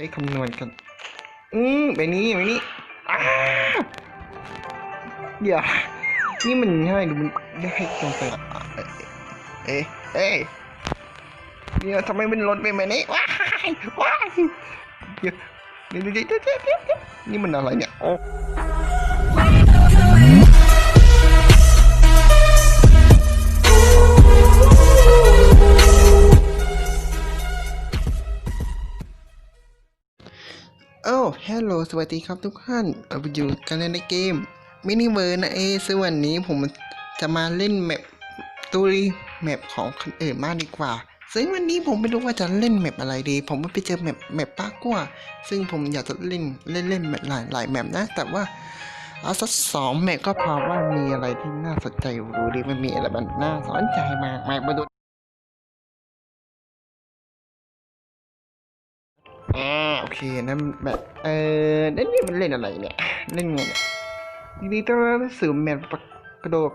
ช้คำนวณกัน อืมไปนี้ไปนี้อ้าอย่านี่มันง่ายหรือมันยากจังไปอะเอ๊ะเอ๊ะเนี่ยทำไมมันลดไปแบบนี้ว้ายว้ายเดี๋ยวเดี๋ยวเดี๋ยวเดี๋ยวเดี๋ยวเดี๋ยวนี่มันอะไรเนี่ยโอ้ ฮัลโหลสวัสดีครับทุกท่านเราไปอยู่กันในเกมมินิเวอร์นะเอซึ่งวันนี้ผมจะมาเล่นแมปตุรีแมปของคนอื่นมากดีกว่า ซึ่งวันนี้ผมไม่รู้ว่าจะเล่นแมปอะไรดี ผมไปเจอแมปแมปป้ากว่า ซึ่งผมอยากจะเล่นเล่นเล่นแมปหลายหลายแมปนะ แต่ว่าเอาสักสองแมปก็พอว่ามีอะไรที่น่าสนใจรู้ดีมันมีอะไรมันน่าสนใจมากมากมาดูอ่า โอเคนั่นแบบเออเล่นนี่มันเล่นอะไรเนี่ย เล่นไงเนี่ยทีนี้ต้องสื่อแมปกระโดด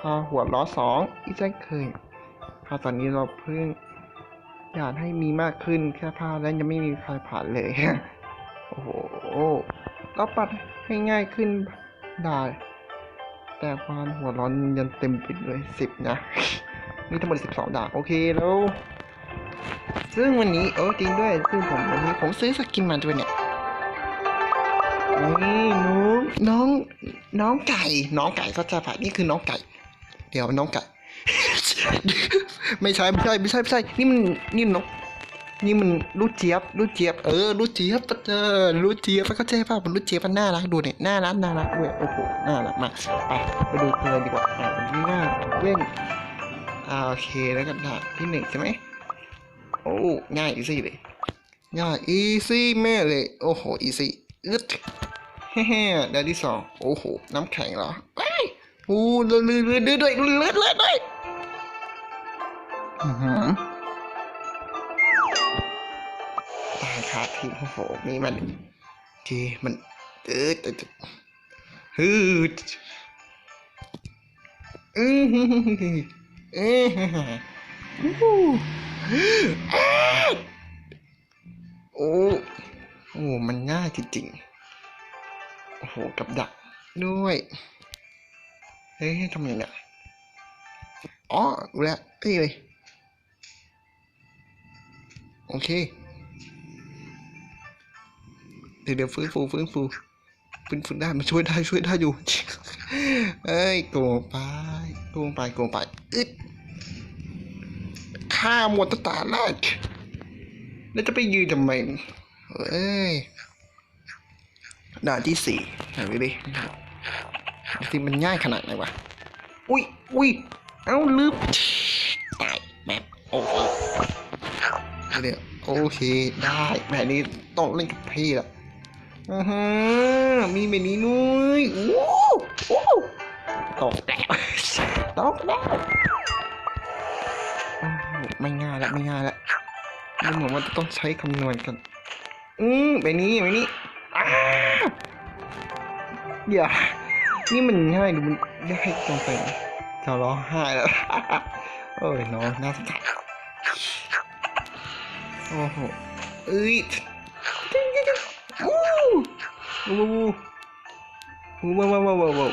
พาหัวล้อสองอีกเช่นเคยพาตอนนี้เราเพิ่งอยากให้มีมากขึ้นแค่พาแล้วยังไม่มีใครผ่านเลย โอ้โหเราปัดให้ง่ายขึ้นได้ แต่ความหัวร้อนยังเต็มปิดเลยสิบนะนี่ทั้งหมดสิบสองดาบโอเคแล้ว ซึ่งวันนี้เออจริงด้วยซึ่งผมวันนี้ผมซื้อสกินมาด้วยเนี่ยนี่น้องน้องน้องไก่ น้องไก่ก็จะผ่านนี่คือน้องไก่ เดี๋ยวน้องไก่ ไม่ใช่ไม่ใช่ไม่ใช่ไม่ใช่นี่มันนี่นกนี่มันลูกเจี๊ยบลูกเจี๊ยบเออลูกเจี๊ยบเจอลูกเจี๊ยบเข้าใจป่ะมันลูกเจี๊ยบมันน่ารักดูเนี่ยน่ารักน่ารักด้วยโอ้โหน่ารักมากไปไปดูกันเลยดีกว่าอ่านนี้น่าเล่นอ่าโอเคแล้วกันด่านที่หนึ่งใช่ไหม โอ้ง่ายอีซี่เลยง่ายอีซี่แม่เลย โอ้โหอีซี่อึดเฮ้ๆด่านที่สองโอ้โห น้ำแข็งเหรอไอ้ยโอ้เลือดเลือดเลือดด้วยเลือดเลือดด้วยอือหือตายขาดทีโอ้โหนี่มันทีมันเออตึ๊ดฮึดอือหือเออฮู้อ้าว โอ้โอ้มันง่ายจริงๆ โอ้โห กับดักด้วย เฮ้ยทำยังไงอ๋อรู้แล้วนี่เลย โอเค เดี๋ยวเดี๋ยวฟื้นฟูฟื้นฟูฟื้นฟูได้มันช่วยได้ช่วยได้อยู่ เอ้ยโกงไปโกงไปโกงไป อึด ฆ่าหมดตั้งแต่แรกแล้วจะไปยืนทำไมเอ้ยด่านที่สี่ไหนดูดิดูสิมันง่ายขนาดไหนวะ อุ้ยอุ้ยเอ้าลืมตายแมปโอ้โหเดี๋ยวโอเค ได้แมปนี้ต้องเล่นกับพี่ละอือฮะมีแบบนี้นุ้ยโอ้โหตกแล้วตกแล้ว ไม่ง่ายละไม่ง่ายละมันเหมือนว่าจะต้องใช้คำนวณกัน อืมไปนี้ไปนี้อย่า นี่มันง่ายดูมันยากจังไปจะร้องไห้แล้ว โอ้ยน้องน่าสงสารโอ้โหเอ้ยวูวูวูวูวูวูวู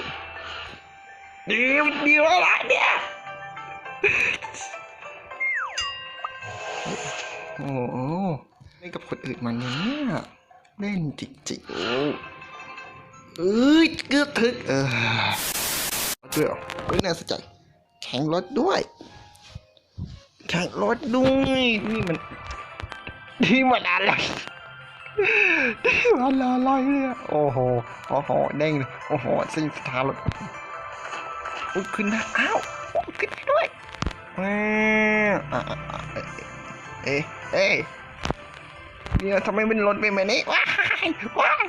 ดีดีมากเลยเนี่ย โอ้โหเล่นกับคนอื่นมันเนี่ยเล่นจริงๆโอ้เอ้ยเกือบถึงเออด้วยเหรอเฮ้ยน่าสนใจแข่งรถด้วย แข่งรถด้วย นี่มันนี่มันอะไรนี่มันอะไรเนี่ยโอ้โหโอ้โหเด้งโอ้โหซิ่งสตาร์รถอุ๊ยขึ้นนะอ้าวขึ้นด้วยแม่เอ๊ะ เอ๊ะเนี่ยทำไมมันรถเป็นแบบนี้ว้ายว้าย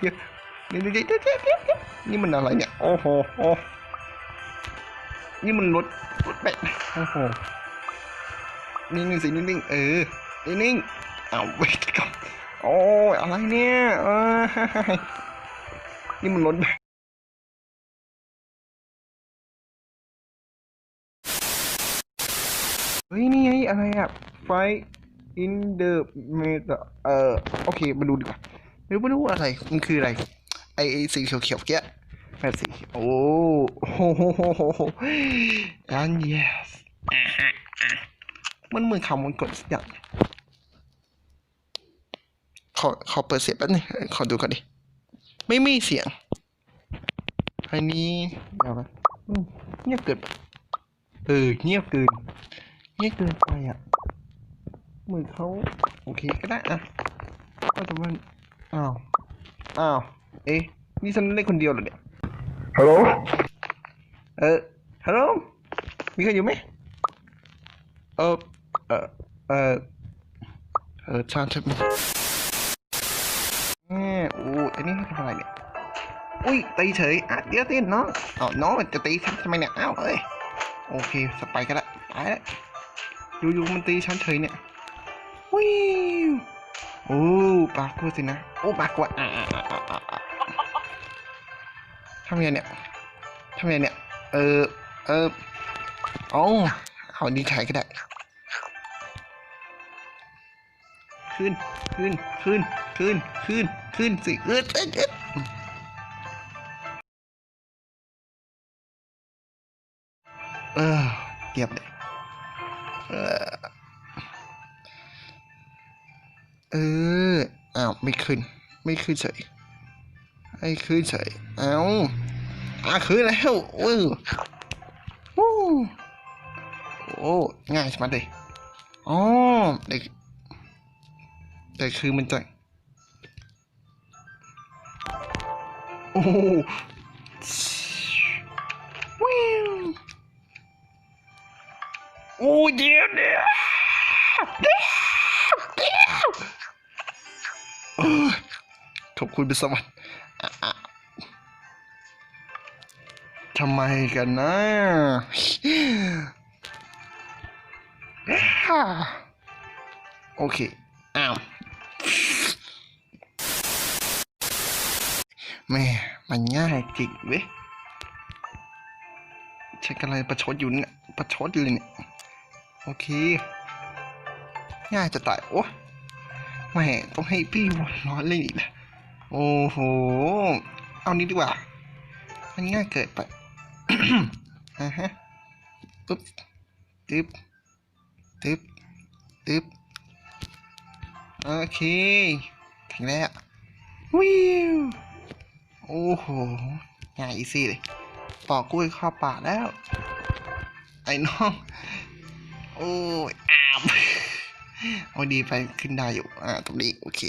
เดี๋ยวเดี๋ยวเดี๋ยวเดี๋ยวเดี๋ยวเดี๋ยวนี่มันอะไรเนี่ยโอ้โหโอ้นี่มันรถรถแบบโอ้โหนิ่งๆสินิ่งๆเออนิ่งๆเอาไปก่อนโอ้ยอะไรเนี่ยเออนี่มันรถแบบเฮ้ยนี่ไงอะไรอะ ไฟ in the meta เอ่อโอเค มาดูดีกว่า ไม่รู้ไม่รู้อะไร มันคืออะไร ไอไอ้สีเขียวๆเกี้ยแบบสีโอ้โหโหโหโหโห and yes อ่าฮะอะมันเหมือนคำมันกดสักอย่างขอขอเปิดเสียงแป๊บนึงขอดูก่อนดิ ไม่มีเสียง อันนี้เดี๋ยวนะเงียบเกินไปเออ เงียบเกิน เงียบเกินไปอะ เหมือนเขาโอเคก็ได้อะก็แต่มันอ้าวอ้าวเอ๊ะนี่ฉันเล่นคนเดียวเหรอเนี่ยฮัลโหลเออฮัลโหลมีใครอยู่ไหมเออเออเออเออชาติมีแม่โอ้อันนี้ให้ทำอะไรเนี่ยอุ้ยตีเฉยอะเดี๋ยวตีน้องอ้าวน้องจะตีฉันทำไมเนี่ยอ้าวเอ้ยโอเคสไปก็ได้ตายแล้วอยู่ๆมันตีฉันเฉยเนี่ย วิวโอ้ปากกลัวสินะ โอ้ปากกลัวอ่าทำยังไงเนี่ยทำยังไงเนี่ย เออ เออเอาเอาดีไทยก็ได้ ขึ้น ขึ้น ขึ้น ขึ้น ขึ้น ขึ้นสิเออเออเออเออเงียบเลย ไม่ขึ้น ไม่ขึ้นเฉยไม่ขึ้นเฉยเอ้าอะขึ้นแล้วโอ้โอ้โอ้ง่ายใช่ไหมเลยอ๋อเด็กแต่คือมันจะโอ้โหวิวโอ้เดี๋ยวเดี๋ยว ขอบคุณเป็นสวรรค์ทำไมกันนะโอเค อ้าวแม่มันง่ายจริงเว้ยฉันกำลังประชดอยู่เนี่ยประชดอยู่เลยเนี่ย โอเค ง่ายจะตาย โอ้ แหม่ต้องให้พี่วันร้อนเล่นอีกนะโอ้โห เอานี้ดีกว่า มันง่ายเกิดไปอ่าฮะปึ๊บตึ๊บตึ๊บตึ๊บโอเคถึงแล้ววิวโอ้โหง่ายอีซี่เลยปอกกล้วยเข้าปากแล้ว ไอ้น้อง โอ้ยอาบ เอาดีไปขึ้นได้อยู่ อ่า ตรงนี้ โอเค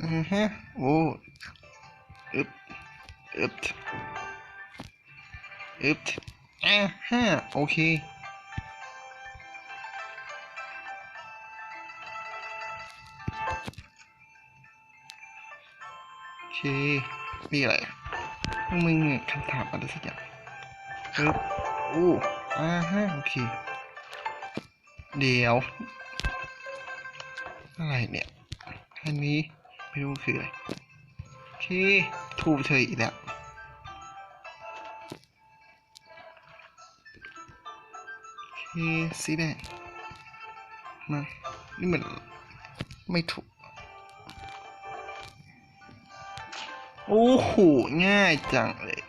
อือฮะ โอ้อึบอึบอึบอ่าฮะ โอเคโอเคนี่อะไรมึงเนี่ยคำถามอะไรสักอย่างอึบโอ้อ่าฮะ โอเค เดี๋ยว อะไรเนี่ย อันนี้ไม่รู้คืออะไรโอเคถูกเฉยอีกแล้วโอเคสีแดงมานี่มันไม่ถูก โอ้โห ง่ายจังเลย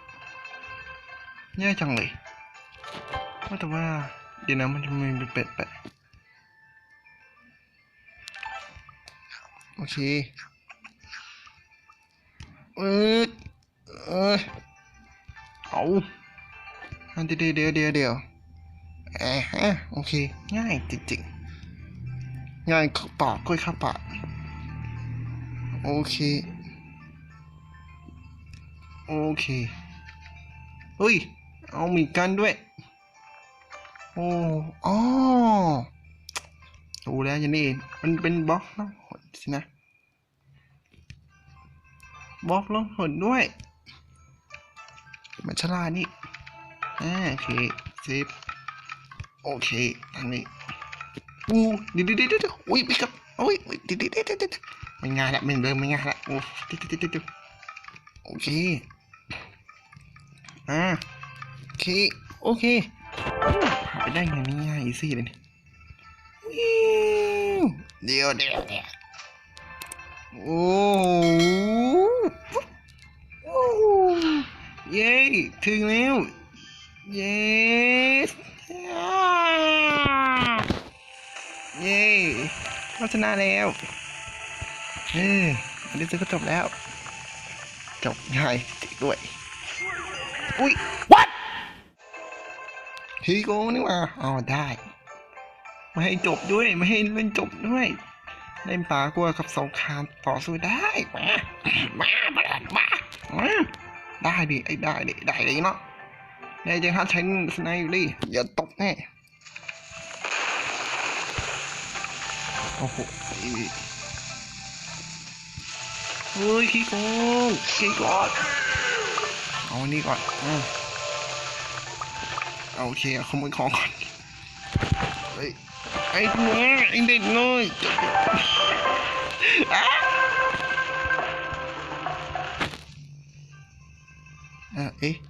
ง่ายจังเลยว่าแต่ว่า เดี๋ยวนะมันจะมีเป็นเป็ดแโอเคเออเออเอาอันเดียวเดียวเดียวเดียวอ่าฮะโอเค ง่ายจริงๆง่ายเข้าปากก้อยเข้าปากโอเค โอเค เฮ้ย เอามีกันด้วย โอ้อ๋อดูแล้วย่างนี้เองมันเป็นบล็อกแล้วหด สินะบล็อกล้วหดด้วย มันฉลานี่โอเคสิบโอเคทางนี้อู้ดี๋ยวเดี๋ยวเดี๋ยวเดี๋ยวอุ้ยพี่กับอุ้ยอุ้ยดี๋ยวเดี๋ยวเดี๋ยวเดี๋ยวไม่ง่ายละไม่เดิมไม่ง่ายละโอ้ดี๋ยวเดี๋ยวเดี๋ยวเดี๋ยวโอเคอ่าโอเคโอเคผ่านไปได้ไงเนี่ยอีซี่เลยเนี่ยวิวเดี๋ยวเดี๋ยวเดี๋ยว โอ้โอ้เย้ถึงแล้วเย้เย้เราชนะแล้วเอออันนี้ก็จบแล้ว จบง่ายด้วย อุ้ย what ฮีโก้นี่ว่าอ๋อได้ ไม่ให้จบด้วย ไม่ให้เล่นจบด้วย เล่นปากลัวกับสงครามต่อสู้ได้มามามามามาได้ดิไอ้ได้ดิได้ดิเนาะได้จังฮัทใช้สไนอยู่ดิอย่าตกแน่โอ้โหเฮ้ยขี้โกงขี้โกงเอาอันนี้ก่อนอืมเอาโอเคเอาขโมยของก่อนเฮ้ย ไอ้หัวไอ้เด็กน้อยอะอะ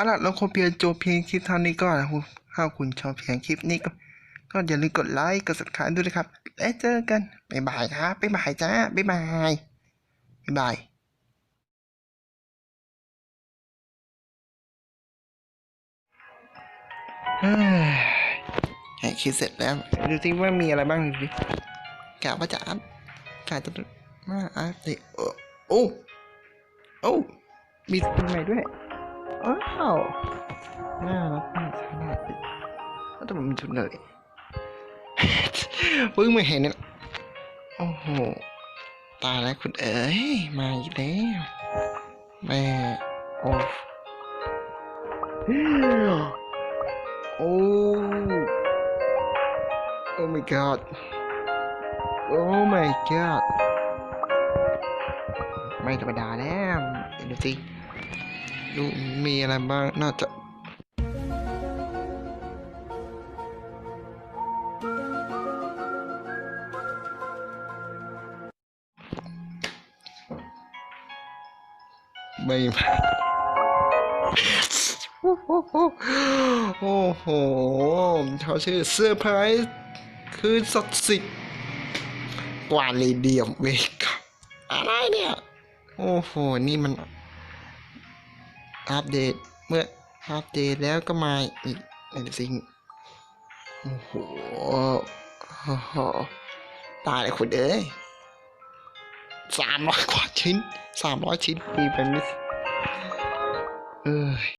เอาล่ะเราคงเพียงโจบเพียงคลิปเท่านี้ก่อนนะครับถ้าคุณชอบเพียงคลิปนี้ก็ก็อย่าลืมกดไลค์กด subscribe ด้วยนะครับแล้วเจอกันบ๊ายบายครับบ๊ายบายจ้าบ๊ายบายบ๊ายบายเฮ้ยแหกคิดเสร็จแล้วดูสิว่ามีอะไรบ้างดูดิกะว่าจะอัพกะจะมาอัพดิโอ้โอ้โอ้มีสกินใหม่ด้วย ว้าวน่ารักมากใช่ไหมก็จะเป็นชุดเลยเพิ่งมาเห็นเนี่ยโอ้โห ตายแล้วคุณเอ๋ย มาอีกแล้วแม่โอ้โอ้โอ้ my god โอ้ my god ไม่ธรรมดาแล้วเดี๋ยวดูสิ ดูมีอะไรบ้าง น่าจะไม่โอ้โหโอ้โหเขาชื่อเซอร์ไพรส์คือศักดิ์สิทธิ์กว่าเลเดียมเวกอะไรเนี่ย โอ้โห นี่มัน อัปเดต เมื่ออัปเดตแล้วก็มาอีกหนึ่งสิ่งโอ้โหตายเลยคุณเอ้ยสามร้อยกว่าชิ้นสามร้อยชิ้นปีเป็นนิสเออ